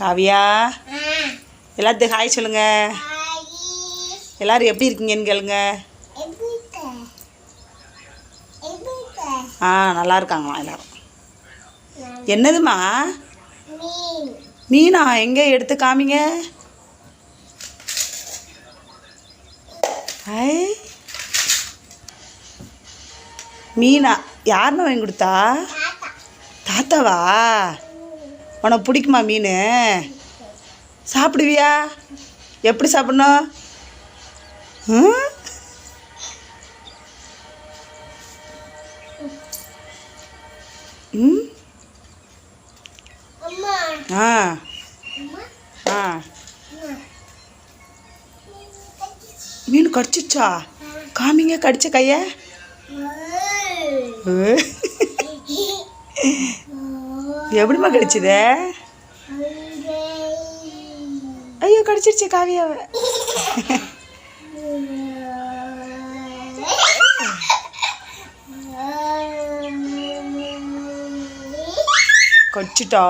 காவியா? எல்லாத்துக்கும் ஹாய் சொல்லுங்க. எல்லாரும் எப்படி இருக்கீங்கன்னு கேளுங்க. ஆ நல்லா இருக்காங்களாம் எல்லாரும். என்னதுமா மீனா. எங்கே எடுத்து காமிங்க? ஐ. மீனா யாருன்னு வாங்கி கொடுத்தா? தாத்தாவா? உனக்கு பிடிக்குமா மீன்? சாப்பிடுவியா? எப்படி சாப்பிடணும்? ஆ. ஆ. மீன் கடிச்சிச்சா காமிங்க கடிச்ச கைய. எப்படிம்மா கடிச்சுது? ஐயோ கடிச்சிருச்சு காவியாவை. கடிச்சிட்டா?